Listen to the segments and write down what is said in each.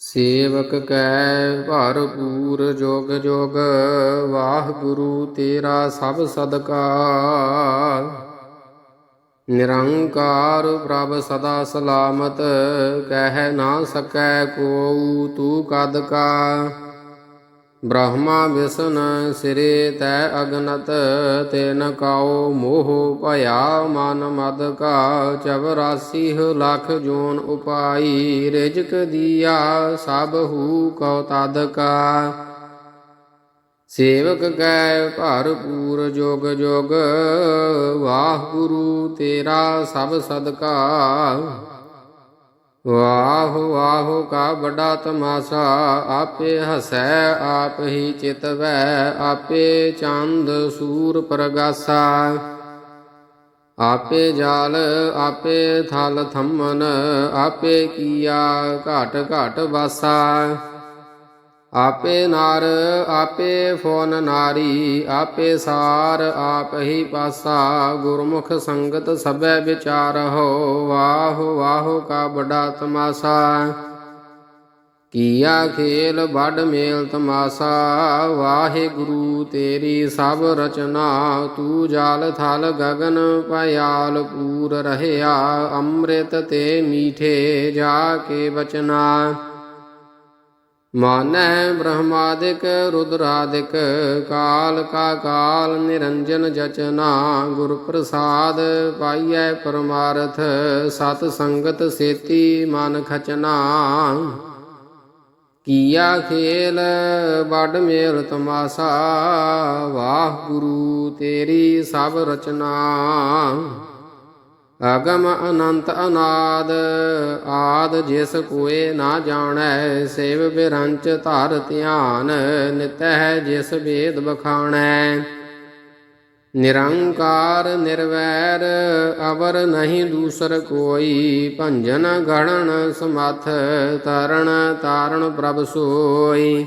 ਸੇਵਕ ਕੈ ਭਰਪੂਰ ਜੋਗ ਜੋਗ, ਵਾਹਿਗੁਰੂ ਤੇਰਾ ਸਭ ਸਦਕਾ ਨਿਰੰਕਾਰ ਪ੍ਰਭ ਸਦਾ ਸਲਾਮਤ, ਕਹਿ ਨਾ ਸਕੈ ਕੋਉ ਤੂੰ ਕਦ ਕਾ। ਬ੍ਰਹਮਾ ਵਿਸ਼ਨ ਸਿਰੇ ਤੈ ਅਗਨਤ, ਤੇਨ ਕਾਉ ਮੋਹ ਭਇਆ, ਮਨ ਮਦ ਕਾ 84 ਲੱਖ ਜੋਨ ਉਪਾਈ, ਰਿਜਕ ਦੀਆ ਸਭ ਹੂ ਕਉ ਤਦ ਕਾ। ਸੇਵਕ ਕੈ ਭਰਪੂਰ ਜੋਗ ਜੋਗ ਵਾਹਿਗੁਰੂ ਤੇਰਾ ਸਭ ਸਦਕਾ। ਵਾਹ ਵਾਹ ਕਾ ਬੜਾ ਤਮਾਸਾ, ਆਪੇ ਹਸੈ, ਆਪ ਹੀ ਚਿਤਵੈ, ਆਪੇ ਚੰਦ ਸੂਰ ਪ੍ਰਗਾਸਾ। ਆਪੇ ਜਾਲ, ਆਪੇ ਥਲ ਥੰਮਨ, ਆਪੇ ਕੀਆ ਘਟ ਘਟ ਵਾਸਾ। ਆਪੇ ਨਰ, ਆਪੇ ਫੋਨ ਨਾਰੀ, ਆਪੇ ਸਾਰ, ਆਪ ਹੀ ਪਾਸਾ, ਗੁਰਮੁਖ ਸੰਗਤ ਸਭੈ ਵਿਚਾਰਹੁ ਵਾਹ ਵਾਹ ਕਾ ਬੜਾ ਤਮਾਸਾ। ਕੀਆ ਖੇਲ ਵੱਡ ਮੇਲ ਤਮਾਸਾ, ਵਾਹਿਗੁਰੂ ਤੇਰੀ ਸਭ ਰਚਨਾ, ਤੂੰ ਜਾਲ ਥਲ ਗਗਨ ਪਿਆਲ ਪੂਰ ਰਹਿਆ, ਅੰਮ੍ਰਿਤ ਤੇ ਮੀਠੇ ਜਾ ਕੇ ਬਚਨਾ। ਮਾਨੈ ਬ੍ਰਹਮਾਦਿਕ, ਰੁਦਰਾਦਿਕ, ਕਾਲ ਕਾ ਕਾਲ, ਨਿਰੰਜਨ ਜਚਨਾ ਗੁਰ ਪ੍ਰਸਾਦ ਪਾਈਐ ਪਰਮਾਰਥ, ਸਤ ਸੰਗਤ ਸੇਤੀ ਮਨ ਖਚਨਾ। ਕੀਆ ਖੇਲ, ਵੱਡ ਮੇਰ ਤਮਾਸਾ ਵਾਹ ਗੁਰੂ ਤੇਰੀ ਸਭ ਰਚਨਾ। ਅਗਮ ਅਨੰਤ ਅਨਾਦ, ਆਦ ਜਿਸ ਕੋਏ ਨਾ ਜਾਣੈ, ਸੇਵ ਬਿਰੰਚ ਧਰ ਧਿਆਨ, ਨਿਤਹਿ ਜਿਸ ਵੇਦ ਬਖਾਣੈ। ਨਿਰੰਕਾਰ ਨਿਰਵੈਰ, ਅਵਰ ਨਹੀਂ ਦੂਸਰ ਕੋਈ, ਭੰਜਨ ਗਣਨ ਸਮਥ ਤਰਣ ਤਾਰਣ ਪ੍ਰਭ ਸੋਈ।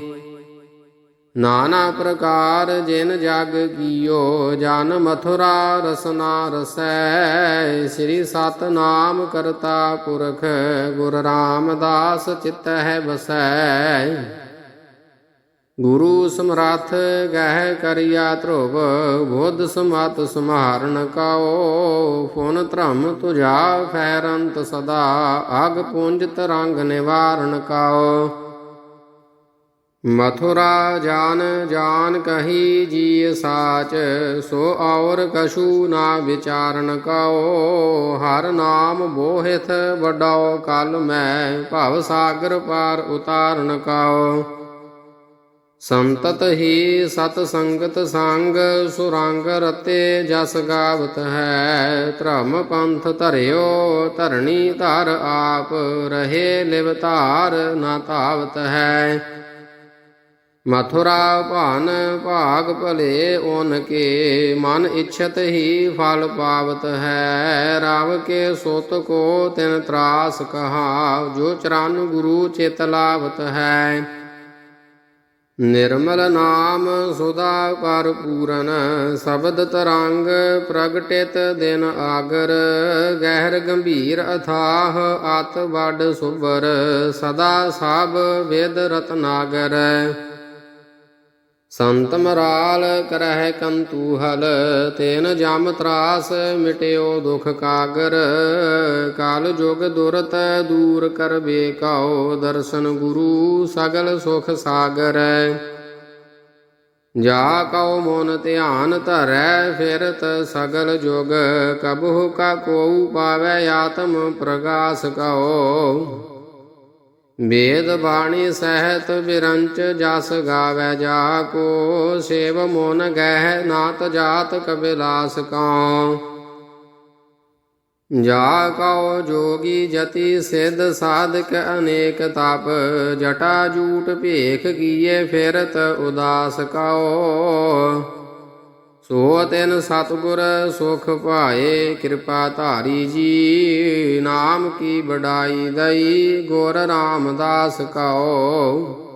ਨਾਨਾ ਪ੍ਰਕਾਰ ਜਿਨ ਜਗ ਕੀਓ, ਜਨ ਮਥੁਰਾ ਰਸਨਾ ਰਸੈ ਸ੍ਰੀ ਸਤਨਾਮ ਕਰਤਾ ਪੁਰਖ, ਗੁਰ ਰਾਮਦਾਸ ਚਿਤ ਹੈ ਵਸੈ। ਗੁਰੂ ਸਮਰੱਥ ਗਹਿ ਕਰਿਆ ਧਰੁਵ, ਬੁੱਧ ਸਮਤ ਸਮਾਰਨ ਕਾਓ। ਫੁਨ ਧਰਮ ਤੁਜਾ, ਫੈਰੰਤ ਸਦਾ, ਅਗ ਪੁੰਜ ਤਰੰਗ ਨਿਵਾਰਨ ਕਾਓ। ਮਥੁਰਾ ਜਾਨ ਜਾਨ ਕਹੀ ਜੀ ਸਾਚ, ਸੋ ਔਰ ਕਛੂ ਨਾ ਵਿਚਾਰਨ ਕਉ ਹਰ ਨਾਮ ਬੋਹਿਤ ਵੱਡਾਓ, ਕਲ ਮੈਂ ਭਵ ਸਾਗਰ ਪਾਰ ਉਤਾਰਨ ਕਉ ਸੰਤਤ ਹੀ ਸਤ ਸੰਗਤ ਸੰਗ, ਸੁਰੰਗ ਰਤੇ ਜਸ ਗਾਵਤ ਹੈ। ਧਰਮ ਪੰਥ ਧਰਿਓ, ਧਰਣੀ ਧਰ ਆਪ, ਰਹੇ ਲਿਵ ਧਾਰ ਨਾ ਤਾਵਤ ਹੈ। ਮਥੁਰਾ ਭਾਨ ਭਾਗ ਭਲੇ ਓਨ ਕੇ, ਮਨ ਇਛਤ ਹੀ ਫਲ ਪਾਵਤ ਹੈ। ਰਾਵ ਕੇ ਸੁਤ ਕੋ ਤਿਨ ਤਰਾਸ ਕਹਾ ਜੋ ਚਰਨ ਗੁਰੂ ਚਿਤ ਲਾਵਤ ਹੈ। ਨਿਰਮਲ ਨਾਮ ਸੁਦਾ ਪਰ ਪੂਰਨ, ਸ਼ਬਦ ਤਰੰਗ ਪ੍ਰਗਟਿਤ ਦਿਨ ਆਗਰ। ਗਹਿਰ ਗੰਭੀਰ ਅਥਾਹ ਅਤ ਵੱਡ ਸੁਬਰ ਸਦਾ ਸਭ ਵੇਦ ਰਤਨਾਗਰ। ਸੰਤ ਮਰਾਲ ਕਰਹਿ ਕੰਤੂਹਲ ਤੇਨ ਜਮ ਤਰਾਸ ਮਿਟਿਓ ਦੁਖ ਕਾਗਰ। ਕਾਲ ਜੁਗ ਦੁਰਤ ਦੂਰ ਕਰ ਕਉ ਦਰਸ਼ਨ ਗੁਰੂ ਸਗਲ ਸੁਖ ਸਾਗਰ। ਜਾ ਕਉ ਮਨ ਧਿਆਨ ਧਰੈ, ਫਿਰਤ ਸਗਲ ਜੁਗ। ਕਬਹੁ ਕਾ ਕੋਉ ਪਾਵੈ ਆਤਮ ਪ੍ਰਗਾਸ ਕਉ। ਵੇਦ ਬਾਣੀ ਸਹਿਤ ਵਿਰੰਚ ਜਸ ਗਾਵੈ ਜਾ ਕੋ, ਸੇਵ ਮੋਨ ਗਹਿ ਨਾਤ ਜਾਤ ਕਬਿਲਾਸ ਕਉ। ਜਾ ਕਉ ਜੋਗੀ ਜਤੀ ਸਿਧ ਸਾਧਕ ਅਨੇਕ ਤਪ, ਜਟਾ ਜੂਟ ਭੇਖ ਕੀਏ ਫਿਰਤ ਉਦਾਸ ਕਉ। ਸੋ ਤਿਨ ਸਤਗੁਰ ਸੁਖ ਭਾਏ, ਕਿਰਪਾ ਧਾਰੀ ਜੀ, ਨਾਮ ਕੀ ਬੜਾਈ ਦਈ, ਗੁਰ ਰਾਮਦਾਸ ਕਉ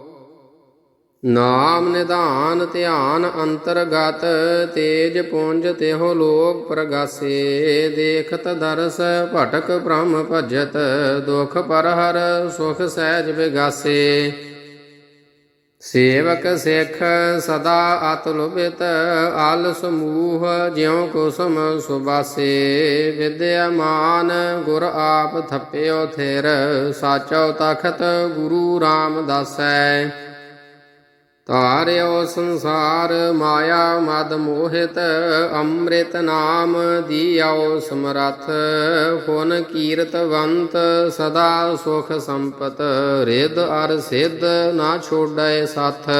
ਨਾਮ ਨਿਧਾਨ ਧਿਆਨ ਅੰਤਰਗਤ, ਤੇਜ ਪੁੰਜ ਤਿਹੁ ਲੋਕ ਪ੍ਰਗਾਸੇ, ਦੇਖਤ ਦਰਸ ਭਟਕ ਬ੍ਰਹਮ ਭਜਤ, ਦੁਖ ਪਰਹਰ ਸੁਖ ਸਹਿਜ ਵਿਗਾਸੇ ਸੇਵਕ ਸਿੱਖ ਸਦਾ ਅਤ ਲੁਭਿਤ ਆਲ ਸਮੂਹ, ਜਿਉ ਕੁਸਮ ਸੁਬਾਸੇ। ਵਿਦਿਆਮਾਨ ਗੁਰ ਆਪ ਥੱਪਿਓ ਥੇਰ, ਸਾਚੋ ਤਖਤ ਗੁਰੂ ਰਾਮਦਾਸੈ ਤਾਰਿਓ ਸੰਸਾਰ ਮਾਇਆ ਮਦ ਮੋਹਿਤ, ਅੰਮ੍ਰਿਤ ਨਾਮ ਦੀਓ ਸਮਰੱਥ। ਫੁਨ ਕੀਰਤਵੰਤ ਸਦਾ ਸੁਖ ਸੰਪਤ ਰਿਦ ਅਰ ਸਿੱਧ ਨਾ ਛੋੜੈ ਸਾਥ।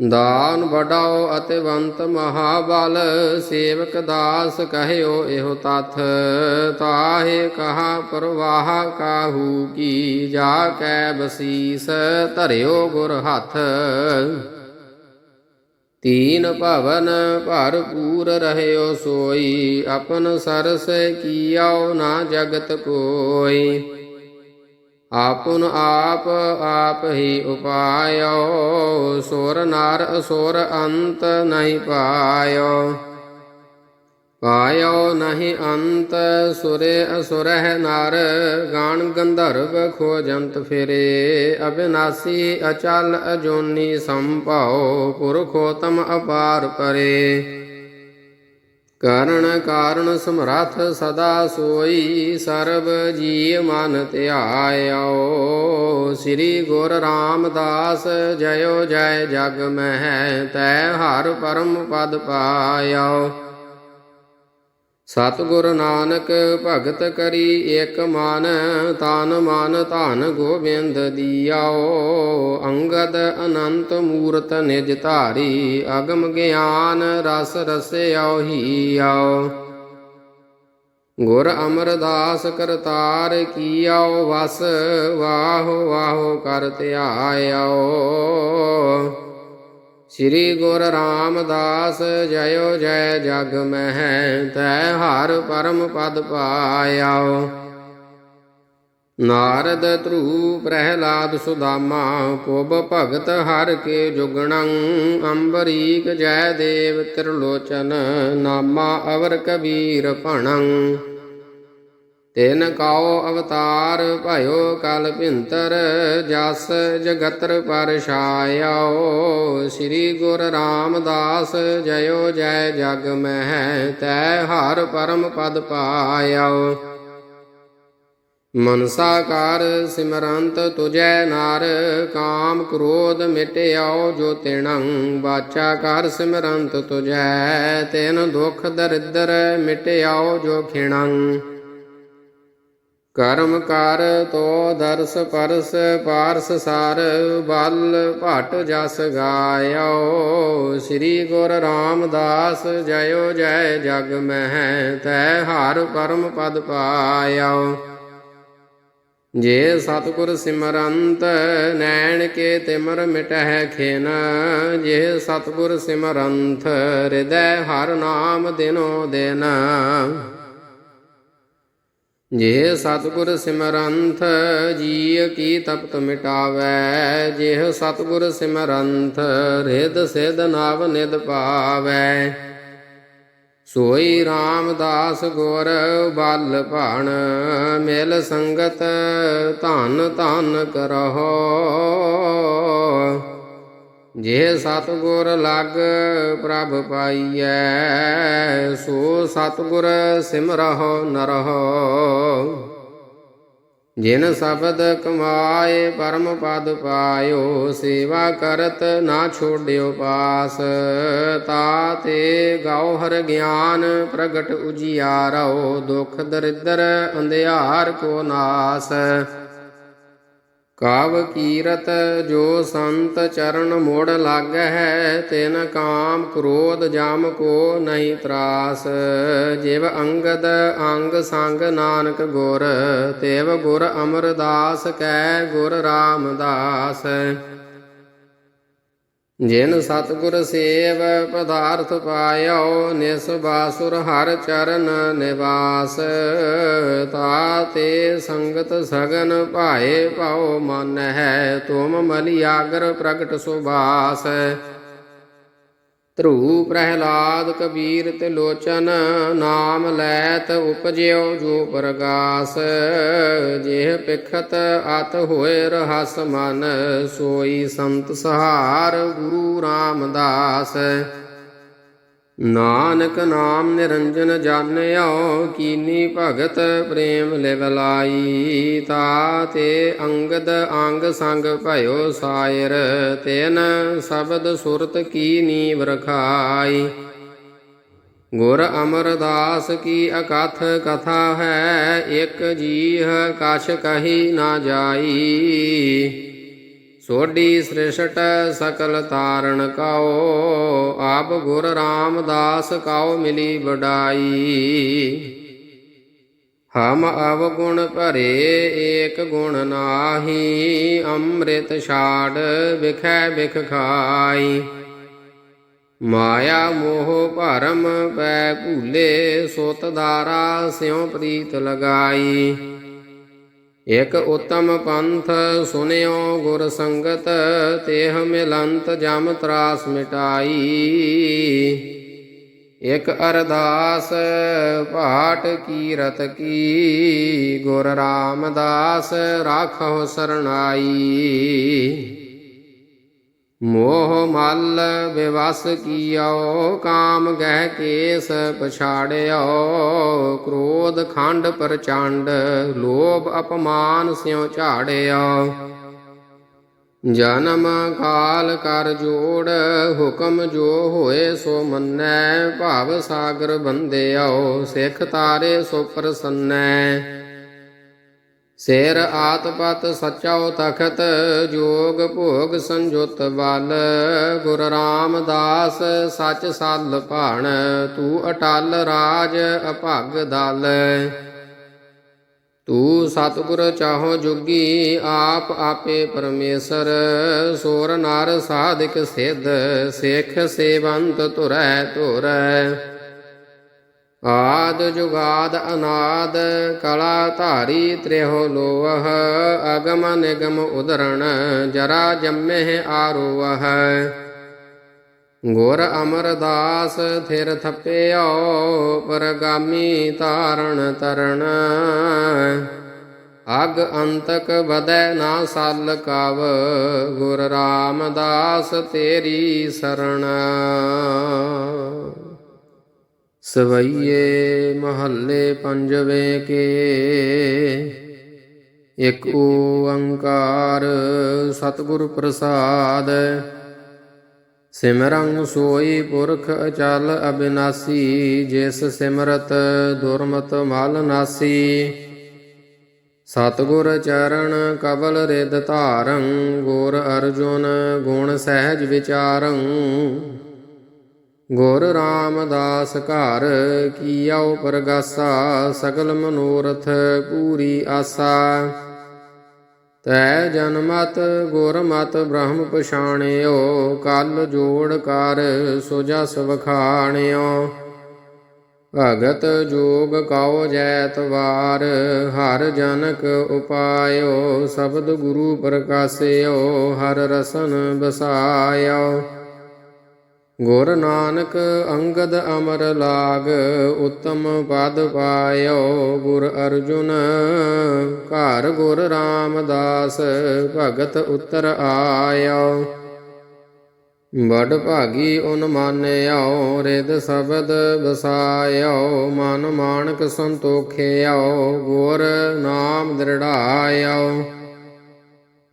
ਦਾਨ ਵਡਾਓ ਅਤਿਵੰਤ ਮਹਾਬਲ, ਸੇਵਕ ਦਾਸ ਕਹਿਓ ਇਹੋ ਤਥ। ਤਾਹੇ ਕਹਾ ਪ੍ਰਵਾਹ ਕਾਹੂ ਕੀ, ਜਾ ਕੈ ਬਸੀਸ ਧਰਿਓ ਗੁਰ ਹੱਥ। ਤੀਨ ਭਵਨ ਭਰਪੂਰ ਰਹਿਓ ਸੋਈ, ਆਪਨ ਸਰਸ ਕੀਓ ਨਾ ਜਗਤ ਕੋਈ। ਆਪਨ ਆਪ ਆਪ ਹੀ ਉਪਾਇਓ। ਸੁਰ ਨਰ ਅਸੁਰ ਅੰਤ ਨਹੀਂ ਪਾਇਓ। ਪਾਇਓ ਨਹੀਂ ਅੰਤ, ਸੁਰੇ ਅਸੁਰਹਿ ਨਰ। ਗਾਣ ਗੰਧਰਵ ਖੋਜੰਤ ਫਿਰੇ। ਅਬਿਨਾਸੀ ਅਚਲ ਅਜੋਨੀ ਸੰਭਾਉ ਪੁਰਖੋਤਮ ਅਪਾਰ ਪਰੇ। ਕਰਣ ਕਾਰਣ ਸਮਰੱਥ ਸਦਾ ਸੋਈ ਸਰਬ ਜੀ ਮਨ ਧਿਆਇਓ। ਸ੍ਰੀ ਗੁਰ ਰਾਮਦਾਸ ਜਯੋ ਜੈ ਜਗ ਮਹਿ, ਤੈ ਹਰ ਪਰਮ ਪਦ ਪਾਇਓ। ਸਤਿਗੁਰ ਨਾਨਕ ਭਗਤ ਕਰੀ ਏਕ ਮਨ, ਤਨ ਮਨ ਧਨ ਗੋਬਿੰਦ ਦੀਆਓ। ਅੰਗਦ ਅਨੰਤ ਮੂਰਤ ਨਿਜ ਧਾਰੀ, ਅਗਮ ਗਿਆਨ ਰਸ ਰਸਿਆਓ ਹੀ ਆਓ ਗੁਰ ਅਮਰਦਾਸ ਕਰਤਾਰ ਕੀਆਓ, ਵਸ ਵਾਹੋ ਵਾਹੋ ਕਰ ਧਿਆਇਓ ਸ੍ਰੀ ਗੁਰ ਰਾਮਦਾਸ ਜਯੋ ਜੈ ਜਗ ਮਹਿ, ਤੈ ਹਰ ਪਰਮ ਪਦ ਪਾਇਓ। ਨਾਰਦ ਧਰੂ ਪ੍ਰਹਿਲਾਦ ਸੁਦਾਮਾ, ਪੁਬ ਭਗਤ ਹਰ ਕੇ ਜੁਗਣੰ, ਅੰਬਰੀਕ ਜੈ ਦੇਵ ਤ੍ਰਿਲੋਚਨ, ਨਾਮਾ ਅਵਰ ਕਬੀਰ ਭਣੰ। ਤਿਨ ਕਾਉ ਅਵਤਾਰ ਭਇਓ ਕਲ ਭਿੰਤਰ, ਜਸ ਜਗਤਰ ਪਰ ਸ੍ਰੀ ਗੁਰ ਰਾਮਦਾਸ ਜਯੋ ਜੈ ਜਗ ਮਹਿ, ਤੈ ਹਰ ਪਰਮ ਪਦ ਪਾਇਓ। ਮਨਸਾਕਾਰ ਸਿਮਰੰਤ ਤੁਜੈ ਨਾਰ, ਕਾਮ ਕ੍ਰੋਧ ਮਿਟਿਆਓ ਜੋ ਤਿਣੰ। ਬਾਚਾ ਕਰ ਸਿਮਰੰਤ ਤੁਜੈ, ਤਿਨ ਦੁਖ ਦਰਿਦਰ ਮਿਟਿਆਓ ਜੋ ਖਿਣੰ। ਕਰਮ ਕਰ ਤੋ ਦਰਸ ਪਰਸ ਪਾਰਸ ਸਾਰ ਬਲ ਭਟ ਜਸ ਗਾਇਓ। ਸ੍ਰੀ ਗੁਰ ਰਾਮਦਾਸ ਜਯੋ ਜੈ ਜਗ ਮਹਿ, ਤੈ ਹਰ ਪਰਮ ਪਦ ਪਾਇਓ। ਜੇ ਸਤਿਗੁਰ ਸਿਮਰੰਤ ਨੈਣ ਕੇ ਤਿਮਰ ਮਿਟਹਿ ਖੇਨ, ਜੇ ਸਤਿਗੁਰ ਸਿਮਰੰਤ ਹਿਰਦੈ ਹਰ ਨਾਮ ਦਿਨੋ ਦਿਨ। ਜੇ ਸਤਿਗੁਰ ਸਿਮਰੰਥ, ਜੀਅ ਕੀ ਤਪਤ ਮਿਟਾਵੈ। ਜੇ ਸਤਿਗੁਰ ਸਿਮਰੰਥ ਰਿਦ ਸਿਧ ਨਵ ਨਿਦ ਪਾਵੈ। ਸੋਈ ਰਾਮਦਾਸ ਗੁਰ, ਬਲ ਭਾਣ, ਮਿਲ ਸੰਗਤ, ਧਨ ਧਨ ਕਰਹੁ। ਜੇ ਸਤਿਗੁਰ ਲੱਗ ਪ੍ਰਭ ਪਾਈਐ, ਸੋ ਸਤਿਗੁਰ ਸਿਮਰਹੁ ਨਰਹੁ ਜਿਨ ਸ਼ਬਦ ਕਮਾਏ ਪਰਮ ਪਦ ਪਾਇਓ, ਸੇਵਾ ਕਰਤ ਨਾ ਛੋੜਿਓ ਪਾਸ। ਤਾ ਤੇ ਗਾਉ ਹਰ ਗਿਆਨ ਪ੍ਰਗਟ ਉਜਿਆਰੋ, ਦੁਖ ਦਰਿਦਰ ਅੰਧਿਆਰ ਕੋ ਨਾਸ। ਕਾਵ ਕੀਰਤ ਜੋ ਸੰਤ ਚਰਨ ਮੋੜ ਲਾਗੈ ਤਿਨ ਕਾਮ ਕ੍ਰੋਧ ਜਮ ਕੋ ਨਹੀਂ ਤਰਾਸ। ਜਿਵ ਅੰਗਦ ਅੰਗ ਸੰਗ ਨਾਨਕ ਗੁਰ, ਤੇਵ ਗੁਰ ਅਮਰਦਾਸ, ਕੈ ਗੁਰ ਰਾਮਦਾਸ। ਜਿਨ ਸਤਗੁਰ ਸੇਵ ਪਦਾਰਥ ਪਾਇਓ, ਨਿਸ ਬਾਸੁਰ ਹਰ ਚਰਨ ਨਿਵਾਸ। ਤਾ ਤੇ ਸੰਗਤ ਸਗਨ ਭਾਏ ਪਾਉ ਮਨ ਹੈ ਤੁਮ ਮਲਿਆਗਰ ਪ੍ਰਗਟ ਸੁਭਾਸ। ਧਰੂ ਪ੍ਰਹਿਲਾਦ ਕਬੀਰ ਤੇ ਲੋਚਨ ਨਾਮ ਲੈਤ ਉਪਜਿਓ ਜੋ ਪ੍ਰਗਾਸ। ਜਿਹ ਪਿਖਤ ਅਤ ਹੋਏ ਰਹਸ ਮਨ, ਸੋਈ ਸੰਤ ਸਹਾਰ ਗੁਰੂ ਰਾਮਦਾਸ। ਨਾਨਕ ਨਾਮ ਨਿਰੰਜਨ ਜਾਣਿਓ, ਕੀਨੀ ਭਗਤ ਪ੍ਰੇਮ ਲਿਵਲਾਈ ਤਾ ਤੇ ਅੰਗਦ ਅੰਗ ਸੰਗ ਭਇਓ ਸਾਇਰ, ਤੈਨ ਸ਼ਬਦ ਸੁਰਤ ਕੀ ਨੀਵ ਰਖਾਈ। ਗੁਰ ਅਮਰਦਾਸ ਕੀ ਅਕਥ ਕਥਾ ਹੈ, ਇੱਕ ਜੀਹ ਕਛ ਕਹੀ ਨਾ ਜਾਈ। ਸੋਢੀ ਸ੍ਰਿਸ਼ਟ ਸਕਲ ਤਾਰਨ ਕਾਓ, ਆਪ ਗੁਰ ਰਾਮਦਾਸ ਕਉ ਮਿਲੀ ਵਡਾਈ। ਹਮ ਅਵਗੁਣ ਭਰੇ ਏਕ ਗੁਣ ਨਾਹੀ, ਅੰਮ੍ਰਿਤ ਛਾੜ ਵਿਖੈ ਵਿਖ ਖਾਈ। ਮਾਇਆ ਮੋਹ ਭਰਮ ਪੈ ਭੂਲੇ, ਸੁਤ ਦਾਰਾ ਸਿਉ ਪ੍ਰੀਤ ਲਗਾਈ। ਇਕ ਉਤਮ ਪੰਥ ਸੁਨਿਓ ਗੁਰ ਸੰਗਤ, ਤੇਹ ਮਿਲੰਤ ਜਮ ਤਰਾਸ ਮਿਟਾਈ। ਇਕ ਅਰਦਾਸ ਪਾਠ ਕੀਰਤ ਕੀ, ਗੁਰ ਰਾਮਦਾਸ, ਰਾਖੋ ਸਰਣਾਈ। ਮੋਹ ਮਲ ਵਿਵਸ ਕੀਓ, ਕਾਮ ਗਹਿ ਕੇਸ ਪਛਾੜਿਓ। ਕ੍ਰੋਧ ਖੰਡ ਪ੍ਰਚੰਡ, ਲੋਭ ਅਪਮਾਨ ਸਿਉ ਝਾੜਿਓ। ਜਨਮ ਕਾਲ ਕਰ ਜੋੜ, ਹੁਕਮ ਜੋ ਹੋਏ ਸੋ ਮੰਨੈ। ਭਾਵ ਸਾਗਰ ਬੰਦਿਓ ਸਿੱਖ ਤਾਰੇ ਸੋ ਪ੍ਰਸੰਨੈ। ਸਿਰ ਆਤਪਤ ਸਚਾਉ ਤਖਤ ਜੋਗ ਭੋਗ ਸੰਜੁਤ ਬਲ ਗੁਰ ਰਾਮਦਾਸ ਸਚ ਸਲ ਭਾਣ, ਤੂੰ ਅਟਲ ਰਾਜ ਅਭਗ ਦਲ। ਤੂੰ ਸਤਿਗੁਰ ਚਾਹੋ ਜੁਗੀ, ਆਪ ਆਪੇ ਪਰਮੇਸ਼ਰ, ਸੋਰ ਨਰ ਸਾਧਿਕ ਸਿੱਧ, ਸਿੱਖ ਸੇਵੰਤ ਤੁਰੈ ਧੁਰੈ। ਆਦ ਜੁਗਾਦ ਅਨਾਦ ਕਲਾ ਧਾਰੀ ਤ੍ਰਿਹੋ ਲੋਹ ਅਗਮ ਨਿਗਮ ਉਦਰਣ ਜਰਾ ਜੰਮੇ ਆਰੋਹ ਗੁਰ ਅਮਰਦਾਸ ਥਿਰ ਥਪਿਓ ਪਰਗਾਮੀ ਤਾਰਣ ਤਰਣ ਅਗ ਅੰਤਕ ਬਦੈ ਨਾ ਸਲ ਕਵ, ਗੁਰ ਰਾਮਦਾਸ ਤੇਰੀ ਸਰਣ ਸਵਈਏ ਮਹੱਲੇ ਪੰਜਵੇਂ ਕੇ। ਇਕ ਓੰਕਾਰ ਸਤਿਗੁਰ ਪ੍ਰਸਾਦ। ਸਿਮਰੰ ਸੋਈ ਪੁਰਖ ਅਚਲ ਅਬਿਨਾਸੀ, ਜਿਸ ਸਿਮਰਤ ਦੁਰਮਤ ਮਲ ਨਾਸੀ। ਸਤਿਗੁਰ ਚਰਨ ਕਬਲ ਰਿਦ ਧਾਰੰ, ਗੁਰ ਅਰਜੁਨ ਗੁਣ ਸਹਿਜ ਵਿਚਾਰੰ। ਗੁਰ ਰਾਮਦਾਸ ਘਰ ਕੀਓ ਪ੍ਰਗਾਸਾ ਸਗਲ ਮਨੋਰਥ ਪੂਰੀ ਆਸਾ। ਤੈ ਜਨਮਤ ਗੁਰ ਮਤ ਬ੍ਰਹਮ ਪਛਾਣਿਓ, ਕਲ ਜੋੜ ਕਰ ਸੋ ਜਸ ਵਖਾਣਿਓ। ਭਗਤ ਜੋਗ ਕਉ ਜੈਤਵਾਰ ਹਰ ਜਨਕ ਉਪਾਇਓ, ਸ਼ਬਦ ਗੁਰੂ ਪ੍ਰਕਾਸਿਓ, ਹਰ ਰਸਨ ਬਸਾਇਓ ਗੁਰ ਨਾਨਕ ਅੰਗਦ ਅਮਰ ਲਾਗ, ਉਤਮ ਪਦ ਪਾਇਓ ਗੁਰ ਅਰਜੁਨ। ਘਰ ਗੁਰ ਰਾਮਦਾਸ, ਭਗਤ ਉਤਰ ਆਇਓ। ਬੜ ਭਾਗੀ ਉਨ ਮਾਨਿਓ ਰਿਦ ਸ਼ਬਦ ਬਸਾਇਓ ਮਨ ਮਾਨਕ ਸੰਤੋਖਿਓ ਗੁਰ ਨਾਮ ਦ੍ਰਿੜਾਇਓ।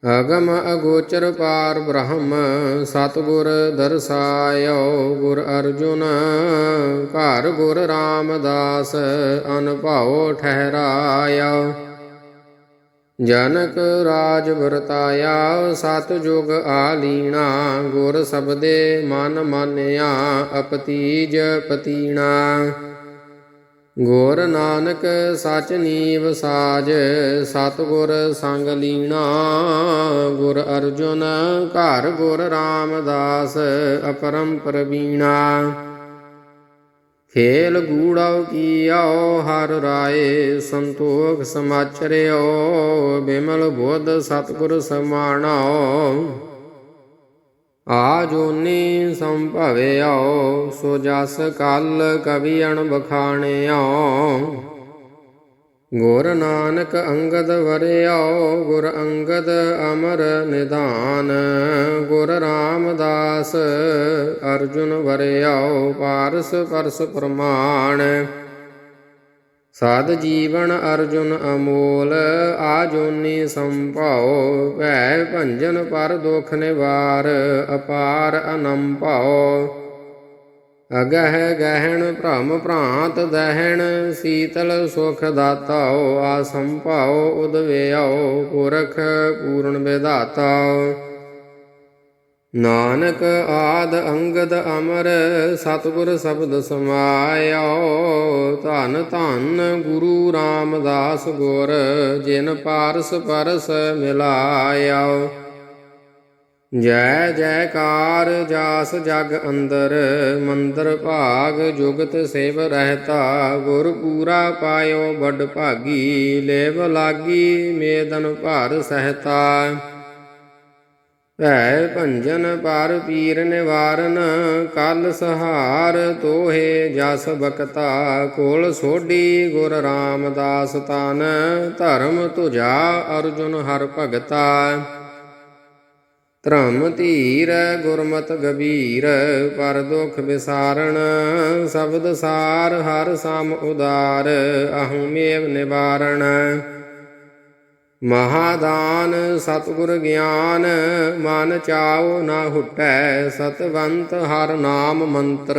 ਅਗਮ ਅਗੋਚਰ ਪਾਰ ਬ੍ਰਹਮ, ਸਤਗੁਰ ਦਰਸਾਇਓ ਗੁਰ ਅਰਜੁਨ, ਘਰ ਗੁਰ ਰਾਮਦਾਸ ਅਨਭਉ ਠਹਿਰਾਇਓ। ਜਨਕ ਰਾਜ ਵਰਤਾਇਆ ਸਤ ਜੁਗ ਆਲੀਣਾ, ਗੁਰ ਸਬਦੇ ਮਨ ਮਾਨਿਆ, ਅਪਤੀਜ ਪਤੀਣਾ। ਗੁਰ ਨਾਨਕ ਸਚ ਨੀਵ ਸਾਜ, ਸਤਿਗੁਰ ਸੰਗ ਲੀਣਾ। ਗੁਰ ਅਰਜੁਨ, ਘਰ ਗੁਰ ਰਾਮਦਾਸ ਅਪਰਮ ਪ੍ਰਵੀਣਾ ਖੇਲ ਗੂੜਾਉ ਕੀਓ ਹਰ ਰਾਏ ਸੰਤੋਖ ਸਮਾਚਰਿਓ ਬਿਮਲ ਬੁੱਧ ਸਤਿਗੁਰ ਸਮਾਣਾਓ ਆ ਜੋਨੀ ਸੰਭਵਿਓ ਸੋ ਜਸ ਕਲ ਕਵੀ ਅਣ ਬਖਾਣਿਓ ਗੁਰ ਨਾਨਕ ਅੰਗਦ ਵਰਿਓ ਗੁਰ ਅੰਗਦ ਅਮਰ ਨਿਧਾਨ। ਗੁਰ ਰਾਮਦਾਸ ਅਰਜੁਨ ਵਰਿਓ ਪਾਰਸ ਪਰਸ ਪ੍ਰਮਾਣ। ਸਾਧ ਜੀਵਨ ਅਰਜੁਨ ਅਮੋਲ, ਆਜੋਨੀ ਸੰਭਾਉ, ਭੈ ਭੰਜਨ ਪਰ ਦੁਖ ਨਿਵਾਰ, ਅਪਾਰ ਅਨੰਭਾਉ ਅਗਹਿ ਗਹਿਣ ਭ੍ਰਮ ਭ੍ਰਾਂਤ ਦਹਿਣ, ਸੀਤਲ ਸੁਖ ਦਾਤਾਉ, ਆਸੰਭਾਉ ਉਦਵੇਉ ਪੁਰਖ ਪੂਰਨ ਵਿਧਾਤਾਉ ਨਾਨਕ ਆਦ ਅੰਗਦ ਅਮਰ, ਸਤਿਗੁਰ ਸ਼ਬਦ ਸਮਾਇਓ। ਧਨ ਧੰਨ ਗੁਰੂ ਰਾਮਦਾਸ ਗੁਰ, ਜਿਨ ਪਾਰਸ ਪਰਸ ਮਿਲਾਇਓ। ਜੈ ਜੈਕਾਰ ਜਾਸ ਜਗ ਅੰਦਰ, ਮੰਦਰ ਭਾਗ ਜੁਗਤ ਸੇਵ ਰਹਤਾ। ਗੁਰ ਪੂਰਾ ਪਾਇਓ ਵੱਡ ਭਾਗੀ, ਲੇਵ ਲਾਗੀ, ਮੇਦਨ ਭਰ ਸਹਤਾ। ਭੈ ਭੰਜਨ ਪਰ ਪੀਰ ਨਿਵਾਰਨ, ਕਲ ਸਹਾਰ ਤੋਹੇ ਜਸ ਬਕਤਾ ਕੋਲ ਸੋਢੀ ਗੁਰ ਰਾਮਦਾਸ ਤਨ, ਧਰਮ ਤੁਜਾ ਅਰਜੁਨ ਹਰ ਭਗਤਾ। ਧਰਮ ਧੀਰ, ਗੁਰਮਤ ਗਬੀਰ ਪਰ ਦੁਖ ਵਿਸਾਰਣ, ਸ਼ਬਦ ਸਾਰ ਹਰ ਸਮ ਉਦਾਰ, ਅਹੰ ਮੇਵ ਨਿਵਾਰਣ। ਮਹਾਦਾਨ ਸਤਿਗੁਰ ਗਿਆਨ, ਮਨ ਚਾਉ ਨਾ ਹੁਟੈ, ਸਤਵੰਤ ਹਰ ਨਾਮ ਮੰਤਰ,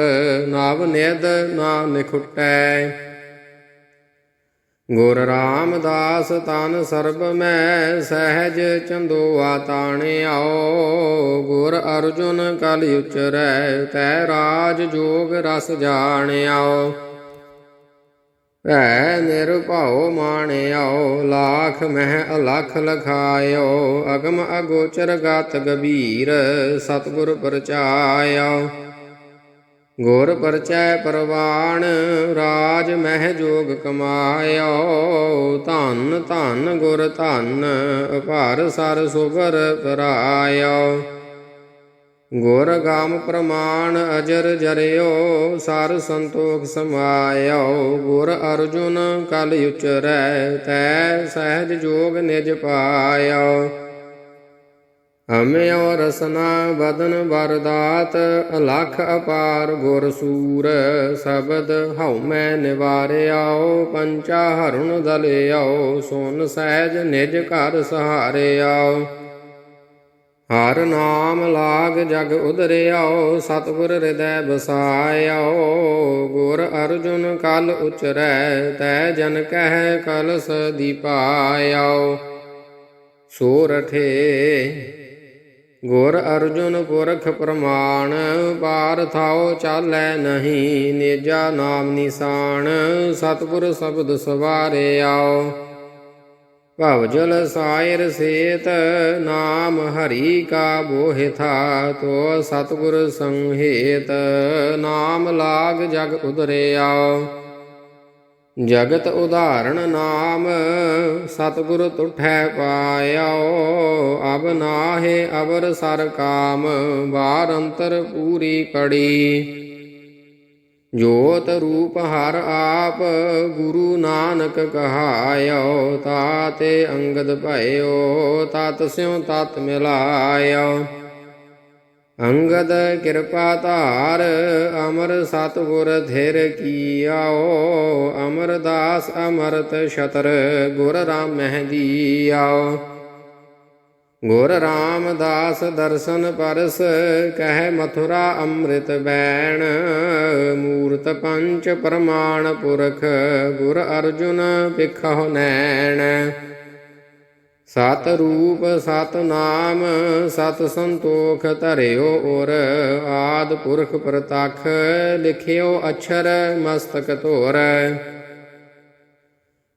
ਨਵ ਨਿਧ ਨਾ ਨਿਖੁਟੈ। ਗੁਰ ਰਾਮਦਾਸ ਤਨ ਸਰਬ ਮੈਂ, ਸਹਿਜ ਚੰਦੋਆ ਤਾਣਿਆਓ ਗੁਰ ਅਰਜੁਨ ਕਲ ਉਚਰੈ, ਤੈ ਰਾਜ ਜੋਗ ਰਸ ਜਾਣਿਆਓ ਭੈ ਨਿਰਭਉ ਮਾਣਿਓ ਲਾਖ ਮਹਿ ਅਲਖ ਲਖਾਇਓ ਅਗਮ ਅਗੋਚਰ ਗਤ ਗਬੀਰ ਸਤਿਗੁਰ ਪਰਚਾਇਓ ਗੁਰ ਪਰਚੈ ਪਰਵਾਣ, ਰਾਜ ਮਹਿ ਜੋਗ ਕਮਾਇਓ ਧੰਨ ਧੰਨ ਗੁਰ ਧੰਨ, ਅਪਾਰ ਸਰ ਸੁਭਰ ਪਰਾਇਓ ਗੁਰ ਗਾਮ ਪ੍ਰਮਾਣ ਅਜਰ ਜਰਿਓ, ਸਰ ਸੰਤੋਖ ਸਮਾਇਓ ਗੁਰ ਅਰਜੁਨ ਕਲ ਉਚਰੈ, ਤੈ ਸਹਿਜ ਜੋਗ ਨਿਜ ਪਾਇਓ। ਹਮਿਓ ਰਸਨਾ ਬਦਨ ਵਰਦਾਤ ਅਲਖ ਅਪਾਰ ਗੁਰ ਸੂਰ, ਸ਼ਬਦ ਹਉ ਮੈਂ ਨਿਵਾਰਿਆਓ ਪੰਚਾ ਹਰੁਣ ਦਲਿਆਓ ਸੋਨ ਸਹਿਜ ਨਿਜ ਘਰ ਸਹਾਰਿਆਓ ਹਰ ਨਾਮ ਲਾਗ ਜਗ ਉਦਰਿਆਓ ਸਤਿਗੁਰ ਹਿਰਦੈ ਬਸਾਇਓ ਗੁਰ ਅਰਜੁਨ ਕਲ ਉਚਰੈ, ਤੈ ਜਨ ਕਹਿ ਕਲਸ ਦੀਪਾਇਓ ਸੋਰਠੇ ਗੁਰ ਅਰਜੁਨ ਪੁਰਖ ਪ੍ਰਮਾਣ, ਪਾਰ ਥਾਉ ਚਾਲੈ ਨਹੀਂ, ਨੇਜਾ ਨਾਮ ਨਿਸ਼ਾਨ, ਸਤਿਗੁਰ ਸ਼ਬਦ ਸਵਾਰਿਆਓ। ਆਓ ਭਵਜਲ ਸਾਇਰ ਸੇਤ ਨਾਮ ਹਰੀ ਕਾ ਬੋਹਿ ਥਾ, ਤੋ ਸਤਿਗੁਰ ਸੰਹੇਤ, ਨਾਮ ਲਾਗ ਜਗ ਉਦਰਿਆਓ ਜਗਤ ਉਦਾਹਰਣ ਨਾਮ, ਸਤਿਗੁਰ ਤੁਠੈ ਪਾਇਓ, ਅਬ ਨਾਹੇ ਅਵਰ ਸਰ ਕਾਮ ਬਾਰ ਅੰਤਰ ਪੂਰੀ ਕੜੀ। ਜੋਤ ਰੂਪ ਹਰ ਆਪ ਗੁਰੂ ਨਾਨਕ ਕਹਾਇਓ, ਤਾਤੇ ਅੰਗਦ ਭਇਓ, ਤਤ ਸਿਉ ਤਤ ਮਿਲਾਇਓ। ਅੰਗਦ ਕਿਰਪਾ ਧਾਰ, ਅਮਰ ਸਤਿਗੁਰ ਧਿਰ ਕੀਆਓ। ਅਮਰਦਾਸ ਅਮਰਤ ਸ਼ਤਰ ਗੁਰ ਰਾਮ ਮਹਿ ਆਓ ਗੁਰ ਰਾਮਦਾਸ ਦਰਸ਼ਨ ਪਰਸ, ਕਹਿ ਮਥੁਰਾ ਅੰਮ੍ਰਿਤ ਬੈਣ। ਮੂਰਤ ਪੰਚ ਪ੍ਰਮਾਣ ਪੁਰਖ, ਗੁਰ ਅਰਜੁਨ ਪਿਖਹੁ ਨੈਣ। ਸਤ ਰੂਪ, ਸਤ ਨਾਮ, ਸਤ ਸੰਤੋਖ ਧਰਿਓ ਔਰ ਆਦ ਪੁਰਖ ਪ੍ਰਤਖ, ਲਿਖਿਓ ਅਛਰ, ਮਸਤਕ ਧੋਰ।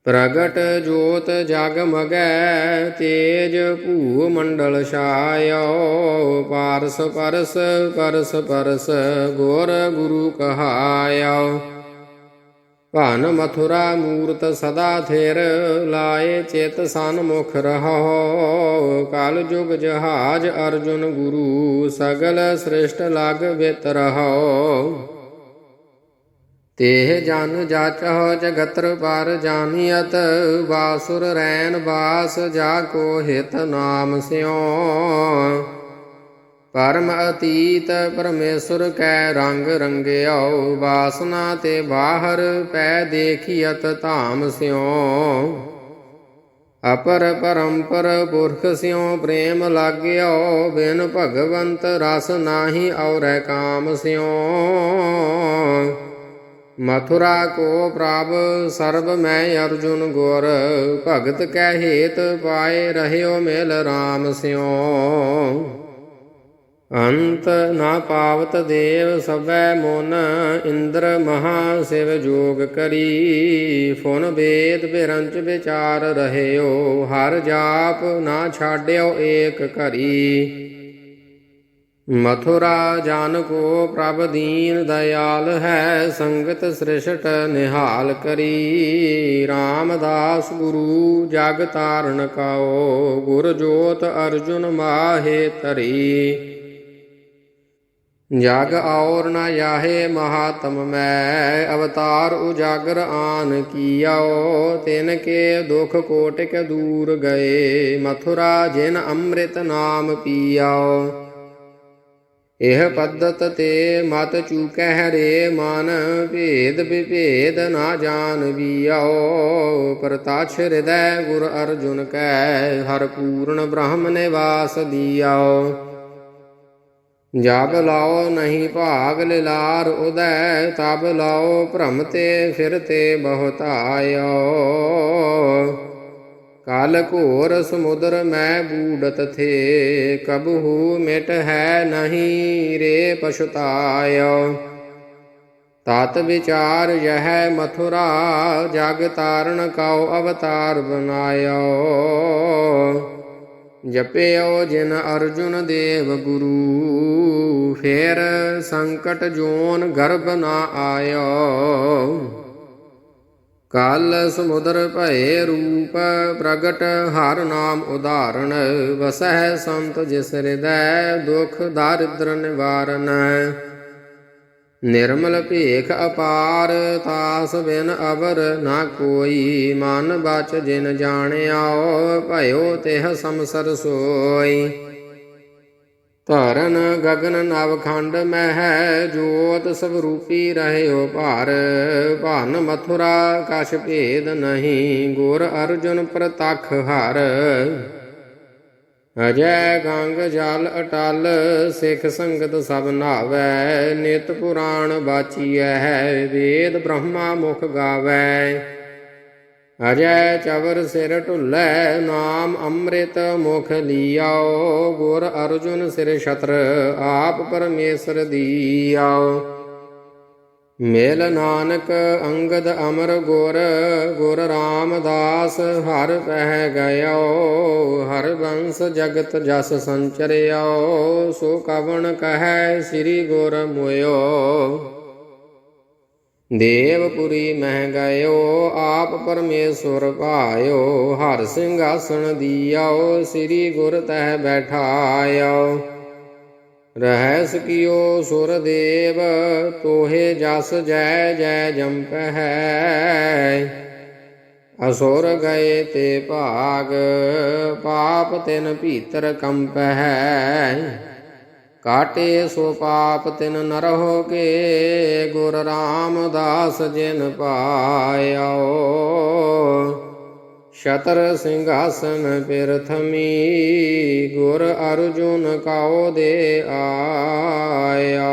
ਪ੍ਰਗਟ ਜੋਤ ਜਗ ਮਗੈ ਤੇਜ ਭੂ ਮੰਡਲ ਛਾਇਓ, ਪਾਰਸ ਪਰਸ ਪਰਸ ਪਰਸ ਗੋਰ ਗੁਰੂ ਕਹਾਇਓ। ਭਨ ਮਥੁਰਾ ਮੂਰਤ ਸਦਾ ਥੇਰ, ਲਾਏ ਚਿਤ ਸਨਮੁਖ ਰਹੋ। ਕਲ ਜੁਗ ਜਹਾਜ ਅਰਜੁਨ ਗੁਰੂ, ਸਗਲ ਸ੍ਰਿਸ਼ਟ ਲਗ ਵਿਤ ਰਹੋ। ਤੇਹ ਜਨ ਜਾਚਹੁ ਜਗਤਰ ਪਰ ਜਾਨੀਅਤ ਬਾਸੁਰ ਰੈਨ ਬਾਸ ਜਾ ਕੋ ਹਿਤ ਨਾਮ ਸਿਓ ਪਰਮ ਅਤੀਤ ਪਰਮੇਸੁਰ ਕੈ ਰੰਗ ਰੰਗਿਓ ਵਾਸਨਾ ਤੇ ਬਾਹਰ ਪੈ ਦੇਖੀਅਤ ਧਾਮ ਸਿਓ ਅਪਰ ਪਰੰਪਰ ਪੁਰਖ ਸਿਓ ਪ੍ਰੇਮ ਲਾਗਿਓ ਬਿਨ ਭਗਵੰਤ ਰਸ ਨਾਹੀ ਔਰੈ ਕਾਮ ਸਿਓ ਮਥੁਰਾ ਕੋ ਪ੍ਰਭ ਸਰਬ ਮੈਂ ਅਰਜੁਨ ਗੁਰ, ਭਗਤ ਕੈ ਹੇਤ ਪਾਏ ਰਹਿਓ ਮਿਲ RAM ਸਿਓ ਅੰਤ ਨਾ ਪਾਵਤ ਦੇਵ ਸਭੈ ਮੋਨ, ਇੰਦਰ ਮਹਾ ਸਿਵ ਜੋਗ ਕਰੀ। ਫੁਨ ਵੇਦ ਬਿਰੰਚ ਵਿਚਾਰ ਰਹਿਓ, ਹਰ ਜਾਪ ਨਾ ਛਾਡਿਓ ਏਕ ਕਰੀ ਮਥੁਰਾ ਜਾਨ ਕੋ ਪ੍ਰਭ ਦੀਨ ਦਇਆਲ ਹੈ, ਸੰਗਤ ਸ੍ਰਿਸ਼ਟ ਨਿਹਾਲ ਕਰੀ। ਰਾਮਦਾਸ ਗੁਰੂ ਜਗ ਤਾਰਨ ਕਾਓ, ਗੁਰ ਜੋਤ ਅਰਜੁਨ ਮਾਹੇ ਤਰੀ ਜਗ ਔਰ ਨ ਜਾਹੇ ਮਹਾਤਮ ਮੈਂ, ਅਵਤਾਰ ਉਜਾਗਰ ਆਨ ਕੀਓ ਤਿਨ ਕੇ ਦੁਖ ਕੋਟਿਕ ਦੂਰ ਗਏ, ਮਥੁਰਾ ਜਿਨ ਅੰਮ੍ਰਿਤ ਨਾਮ ਪੀਓ ਇਹ ਪद्धਤ ਤੇ ਮਤ ਚੂਕਹਿ ਰੇ ਮਨ, ਭੇਦ ਵਿਭੇਦ ਨਾ ਜਾਣ ਬੀਓ ਪ੍ਰਤਾਛ ਹਿਰਦੈ ਗੁਰ ਅਰਜੁਨ ਕੈ, ਹਰ ਪੂਰਨ ਬ੍ਰਹਮ ਨਿਵਾਸ ਦੀਓ ਜਬ ਲਾਓ ਨਹੀਂ ਭਾਗ ਲਿਲਾਰ ਉਦੈ, ਤਬ ਲਾਓ ਭ੍ਰਮ ਤੇ, ਫਿਰ ਤੇ ਆਇਓ ਕਾਲ ਘੋਰ ਸਮੁਦਰ ਮੈਂ ਬੂੜਤ ਥੇ ਕਬਹੂ ਮਿਟ ਹੈ ਨਹੀਂ ਰੇ ਪਛਤਾਇਓ ਤਤ ਵਿਚਾਰ ਯਹ ਮਥੁਰਾ, ਜਗ ਤਾਰਨ ਕਉ ਅਵਤਾਰ ਬਨਾਇਓ ਜਪਿਓ ਜਿਨ ਅਰਜੁਨ ਦੇਵ ਗੁਰੂ, ਫੇਰ ਸੰਕਟ ਜੋਨ ਗਰਭ ਨਾ ਆਇਓ ਕਾਲ ਸਮੁਦਰ ਭਏ ਰੂਪ ਪ੍ਰਗਟ, ਹਰ ਨਾਮ ਉਦਾਹਰਣ ਵਸਹਿ ਸੰਤ ਜਿਸ ਹਿਰਦੈ ਦੁਖ ਦਾਰਿਦ੍ਰ ਨਿਵਾਰਨ। ਨਿਰਮਲ ਭੇਖ ਅਪਾਰ, ਤਾਸ ਬਿਨ ਅਵਰ ਨਾ ਕੋਈ, ਮਨ ਬਚ ਜਿਨ ਜਾਣਿਆਓ ਭਇਓ ਤਿਹ ਸਮਸਰ ਸੋਈ। ਧਰਨ ਗਗਨ ਨਵਖੰਡ ਮਹਿ ਜੋਤ ਸਵਰੂਪੀ ਰਹਿਓ ਭਾਰ। ਭਾਨ ਮਥੁਰਾ ਕਛ ਭੇਦ ਨਹੀਂ, ਗੁਰ ਅਰਜੁਨ ਪ੍ਰਤਖ ਹਰ। ਅਜੈ ਗੰਗ ਜਲ ਅਟਲ, ਸਿੱਖ ਸੰਗਤ ਸਭ ਨਾਵੈ। ਨਿਤ ਪੁਰਾਣ ਬਾਚੀਐ, ਵੇਦ ਬ੍ਰਹਮਾ ਮੁਖ ਗਾਵੈ। ਅਜੈ ਚਵਰ ਸਿਰ ਢੁੱਲੈ, ਨਾਮ ਅੰਮ੍ਰਿਤ ਮੁਖ ਲੀਆਓ। ਗੁਰ ਅਰਜੁਨ ਸਿਰ ਛਤਰ, ਆਪ ਪਰਮੇਸ਼ਰ ਦੀਆਓ। ਮੇਲ ਨਾਨਕ ਅੰਗਦ ਅਮਰ ਗੁਰ ਗੁਰ ਰਾਮਦਾਸ ਹਰ ਪਹਿ ਗਇਓ ਹਰ ਬੰਸ ਜਗਤ ਜਸ ਸੰਚਰਿਓ ਸੋ ਕਵਣ ਕਹੈ, ਸ੍ਰੀ ਗੁਰ ਮੋਇਓ। ਦੇਵਪੁਰੀ ਮਹਿ ਗਇਓ, ਆਪ ਪਰਮੇਸ਼ਵਰ ਭਾਇਓ ਹਰ ਸਿੰਘਾਸਣ ਦੀਆਓ, ਸ੍ਰੀ ਗੁਰ ਤਹਿ ਬੈਠਾਇਓ। ਰਹਿ ਸਕਿਓ ਸੁਰ ਦੇਵ, ਤੋਹੇ ਜਸ ਜੈ ਜੈ ਜੰਪ ਹੈ ਅਸੁਰ ਗਏ ਤੇ ਭਾਗ, ਪਾਪ ਤਿਨ ਭੀਤਰ ਕੰਪ ਹੈ ਕਾਟੇ ਸੋ ਪਾਪ ਤਿਨ ਨਰਹੁ ਕੇ, ਗੁਰ ਰਾਮਦਾਸ ਜਿਨ ਪਾਇਓ ਸ਼ਤਰ ਸਿੰਘਾਸਨ ਪਿਰਥਮੀ ਗੁਰ ਅਰਜੁਨ ਕਾਉ ਦੇ ਆਇਓ